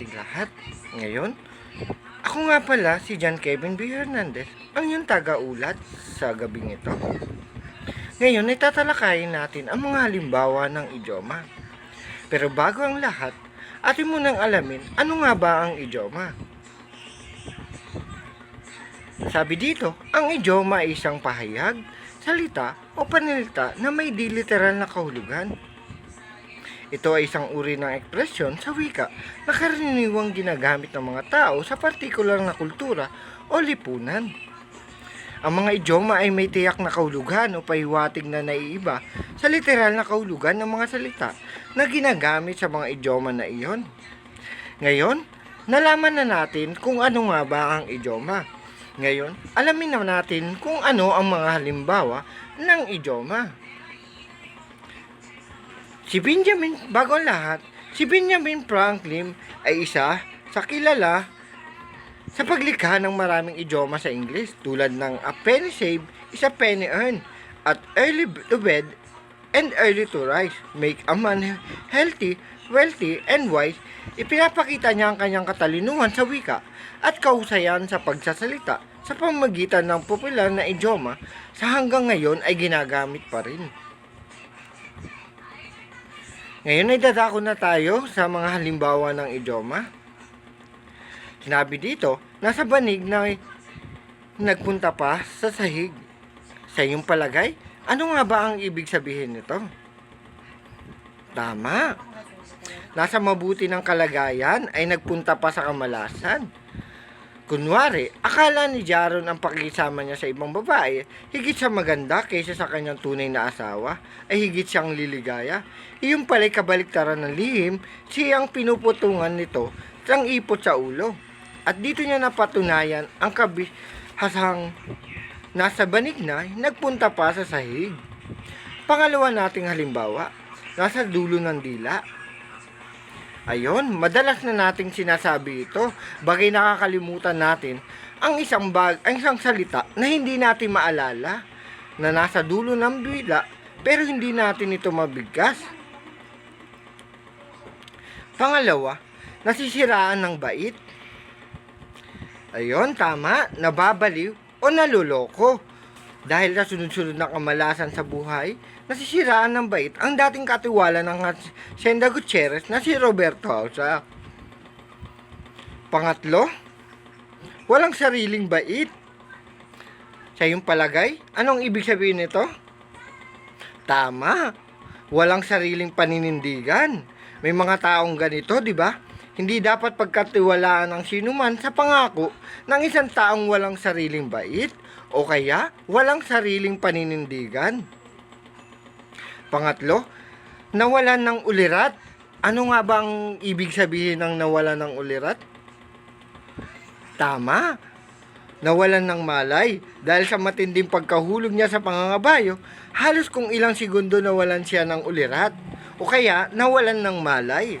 Ating lahat. Ngayon, ako nga pala si John Kevin B. Hernandez, ang iyong taga-ulat sa gabing ito. Ngayon ay tatalakayin natin ang mga halimbawa ng idioma. Pero bago ang lahat, atin munang alamin ano nga ba ang idioma. Sabi dito, ang idioma ay isang pahayag, salita o panilita na may di literal na kahulugan. Ito ay isang uri ng ekspresyon sa wika na karaniwang ginagamit ng mga tao sa partikular na kultura o lipunan. Ang mga idioma ay may tiyak na kahulugan o pahiwatig na naiiba sa literal na kahulugan ng mga salita na ginagamit sa mga idioma na iyon. Ngayon, nalaman na natin kung ano nga ba ang idioma. Ngayon, alamin na natin kung ano ang mga halimbawa ng idioma. Si Benjamin, bago ang lahat, si Benjamin Franklin ay isa sa kilala sa paglikha ng maraming idioma sa English tulad ng a penny saved is a penny earned at early to bed and early to rise make a man healthy, wealthy, and wise. Ipinapakita niya ang kanyang katalinuhan sa wika at kahusayan sa pagsasalita sa pamamagitan ng popular na idioma sa hanggang ngayon ay ginagamit pa rin. Ngayon ay dadako na tayo sa mga halimbawa ng idioma. Sinabi dito, nasa banig na nagpunta pa sa sahig. Sa iyong palagay, ano nga ba ang ibig sabihin nito? Tama. Nasa mabuti ng kalagayan ay nagpunta pa sa kamalasan. Kunwari, akala ni Jaron ang pakisama niya sa ibang babae, higit sa maganda kaysa sa kanyang tunay na asawa, ay higit siyang liligaya. Iyon pala'y kabaliktaran ng lihim, siyang pinuputungan nito ng ipot sa ulo. At dito niya napatunayan ang kabihasang nasa banig na nagpunta pa sa sahig. Pangalawa nating halimbawa, nasa dulo ng dila, Ayon, madalas na nating sinasabi ito, bagay nakakalimutan natin ang isang bag, ang isang salita na hindi natin maalala na nasa dulo ng dila pero hindi natin ito mabigkas. Pangalawa, nasisiraan ng bait. Ayon, tama, nababaliw o naluloko. Dahil sa sunod-sunod na kamalasan sa buhay, nasisiraan ng bait ang dating katiwala ng Senda Gutierrez na si Roberto Hausa. Pangatlo, walang sariling bait. Sa iyong palagay, anong ibig sabihin nito? Tama, walang sariling paninindigan. May mga taong ganito, di ba? Hindi dapat pagkatiwalaan ng sinuman sa pangako ng isang taong walang sariling bait o kaya walang sariling paninindigan. Pangatlo, nawalan ng ulirat. Ano nga bang ibig sabihin ng nawalan ng ulirat? Tama, nawalan ng malay dahil sa matinding pagkahulog niya sa pangangabayo, halos kung ilang segundo nawalan siya ng ulirat o kaya nawalan ng malay.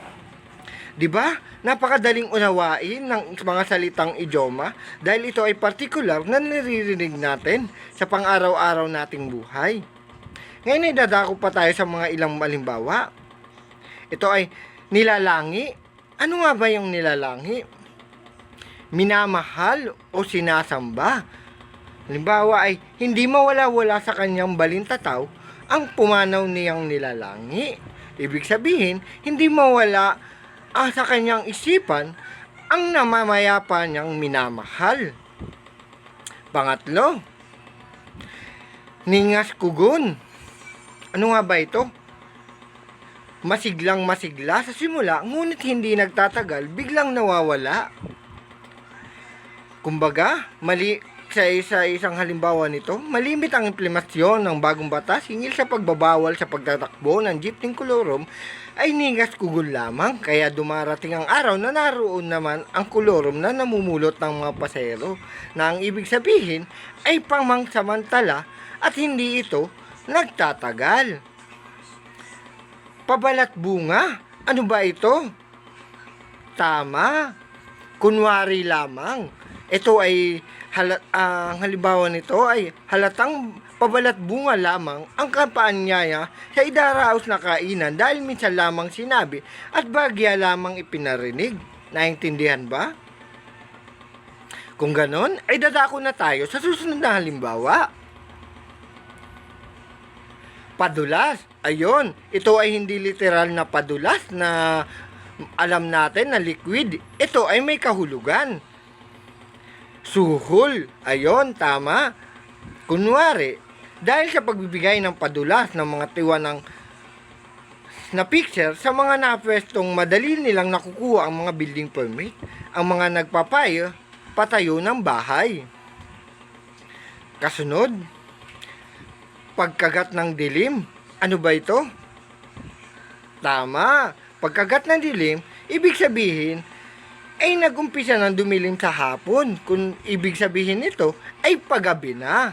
'Di ba? Napakadaling unawain ng mga salitang idioma dahil ito ay partikular na naririnig natin sa pang-araw-araw nating buhay. Ngayon ay dadako pa tayo sa mga ilang malimbawa. Ito ay nilalangi. Ano nga ba yung nilalangi? Minamahal o sinasamba. Halimbawa ay hindi mawala-wala sa kanyang balintataw ang pumanaw niyang nilalangi. Ibig sabihin, hindi mawala ah, sa kanyang isipan ang namamayapa niyang minamahal. Pangatlo, ningas kugon. Ano nga ba ito? Masiglang masigla sa simula, ngunit hindi nagtatagal, biglang nawawala. Kumbaga, mali sa isa isang halimbawa nito, malimit ang implementasyon ng bagong batas hingil sa pagbabawal sa pagtatakbo ng jeepney kolorom ay ningas kugol lamang kaya dumarating ang araw na naroon naman ang kolorom na namumulot ng mga pasero na ang ibig sabihin ay pamangsamantala at hindi ito nagtatagal. Pabalat bunga, ano ba ito? Tama, kunwari lamang. Ito ay hala, ang halimbawa nito ay halatang pabalat bunga lamang ang kampanyaya sa idaraos na kainan dahil minsan lamang sinabi at bagya lamang ipinarinig. Naintindihan ba? Kung ganon, ay dadako na tayo sa susunod na halimbawa. Padulas. Ayon, ito ay hindi literal na padulas na alam natin na liquid. Ito ay may kahulugan. Suhol. Ayon, tama. Kunwari, dahil sa pagbibigay ng padulas ng mga tiwa ng na picture sa mga napwestong madali nilang nakukuha ang mga building permit, ang mga nagpapayo, patayo ng bahay. Kasunod, pagkagat ng dilim. Ano ba ito? Tama. Pagkagat ng dilim, ibig sabihin, ay nagumpisa ng dumilim sa hapon. Kung ibig sabihin nito, ay paggabi na.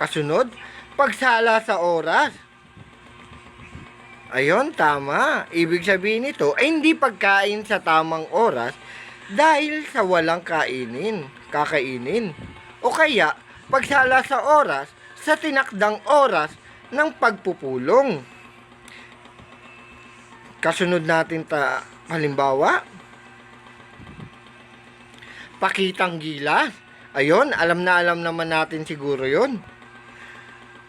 Kasunod, pagsala sa oras. Ayon, tama. Ibig sabihin nito ay hindi pagkain sa tamang oras dahil sa walang kainin, kakainin. O kaya, pagsala sa oras sa tinakdang oras ng pagpupulong. Kasunod natin ta halimbawa, pakitang gilas. Ayon, alam na alam naman natin siguro yon.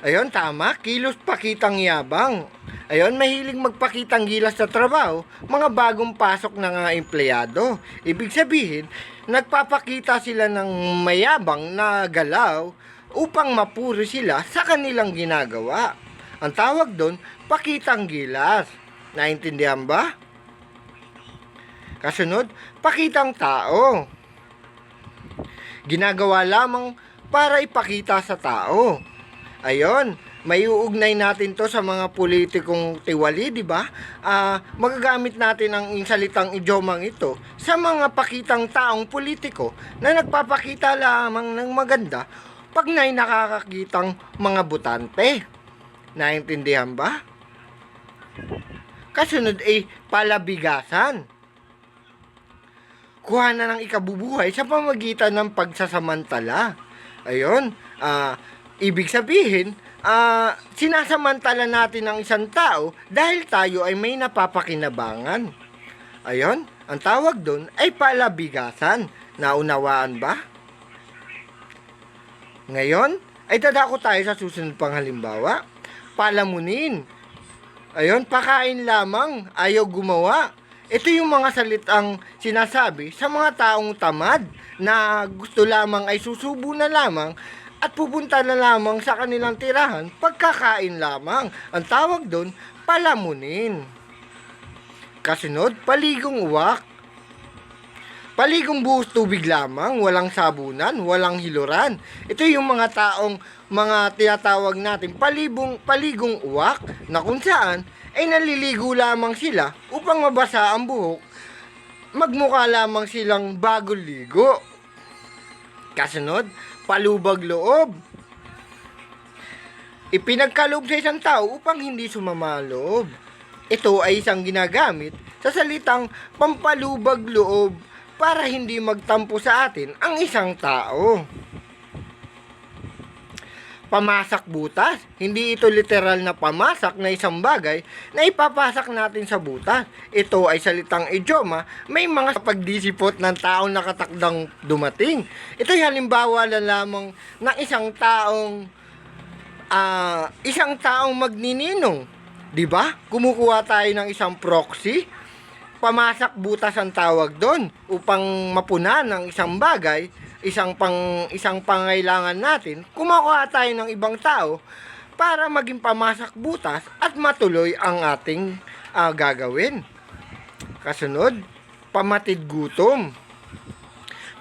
Ayon, tama. Kilos pakitang yabang. Ayon, mahilig magpakitang gilas sa trabaho, mga bagong pasok na nga empleyado. Ibig sabihin, nagpapakita sila ng mayabang na galaw upang mapuri sila sa kanilang ginagawa. Ang tawag doon, pakitang gilas. Naintindihan ba? Kasunod, pakitang tao. Ginagawa lamang para ipakita sa tao. Ayon, may uugnay natin to sa mga politikong tiwali, di ba? Ah, magagamit natin ang salitang idiomang ito sa mga pakitang taong politiko na nagpapakita lamang ng maganda pag na'y nakakakitang mga butante. Naintindihan ba? Kasunod ay palabigasan. Kuha na ng ikabubuhay sa pamagitan ng pagsasamantala. Ayon, ah, ibig sabihin, ah, sinasamantala natin ang isang tao dahil tayo ay may napapakinabangan. Ayon, ang tawag doon ay palabigasan. Naunawaan ba? Ngayon, ay dadako tayo sa susunod pang halimbawa. Palamunin. Ayon, pakain lamang, ayaw gumawa. Ito yung mga salitang sinasabi sa mga taong tamad na gusto lamang ay susubo na lamang at pupunta na lamang sa kanilang tirahan pagkakain lamang. Ang tawag doon, palamunin. Kasunod, paligong uwak. Paligong buhos tubig lamang, walang sabunan, walang hiluran. Ito yung mga taong mga tinatawag natin palibong paligong uwak na kung saan ay naliligo lamang sila upang mabasa ang buhok. Magmukha lamang silang bagong ligo. Kasunod, palubag loob. Ipinagkaloob sa isang tao upang hindi sumama loob. Ito ay isang ginagamit sa salitang pampalubag loob para hindi magtampo sa atin ang isang tao. Pamasak butas. Hindi ito literal na pamasak na isang bagay na ipapasak natin sa butas. Ito ay salitang idioma, may mga pagdisipot ng taong nakatakdang dumating. Ito ay halimbawa na lamang ng isang taong ah isang taong magnininong. 'Di ba? Kumukuha tayo ng isang proxy pamasak butas ang tawag doon upang mapunan ng isang bagay, isang pang isang pangailangan natin, kumukuha tayo ng ibang tao para maging pamasak butas at matuloy ang ating ah, gagawin. Kasunod, pamatid gutom.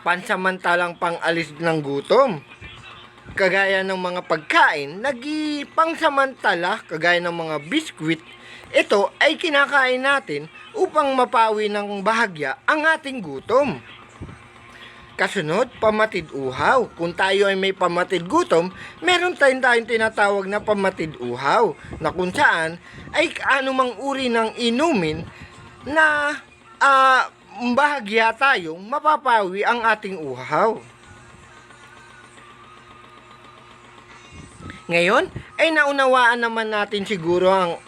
Pansamantalang pangalis ng gutom. Kagaya ng mga pagkain, nagi pangsamantala, kagaya ng mga biskwit, ito ay kinakain natin upang mapawi ng bahagya ang ating gutom. Kasunod, pamatid uhaw. Kung tayo ay may pamatid gutom, meron tayong tayong tinatawag na pamatid uhaw na kung saan ay anumang uri ng inumin na ah, bahagya tayong mapapawi ang ating uhaw. Ngayon, ay naunawaan naman natin siguro ang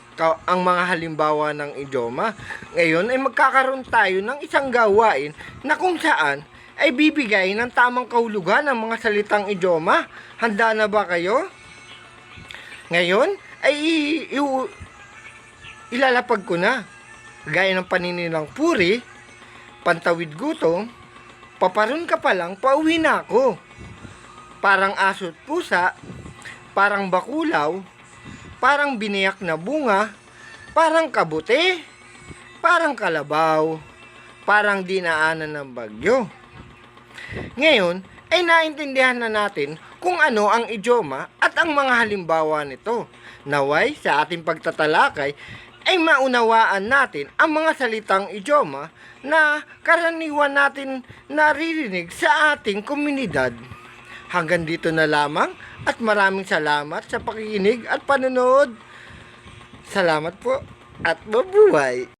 ang mga halimbawa ng idioma. Ngayon ay magkakaroon tayo ng isang gawain na kung saan ay bibigay ng tamang kahulugan ng mga salitang idioma. Handa na ba kayo? Ngayon ay ilalapag ko na. Gaya ng paninilang puri, pantawid gutom, paparon ka pa lang, pauwi na ako. Parang aso't pusa, parang bakulaw, parang biniyak na bunga, parang kabuti, parang kalabaw, parang dinaanan ng bagyo. Ngayon, ay naintindihan na natin kung ano ang idioma at ang mga halimbawa nito. Naway, sa ating pagtatalakay, ay maunawaan natin ang mga salitang idioma na karaniwan natin naririnig sa ating komunidad. Hanggang dito na lamang at maraming salamat sa pakikinig at panonood. Salamat po at mabuhay!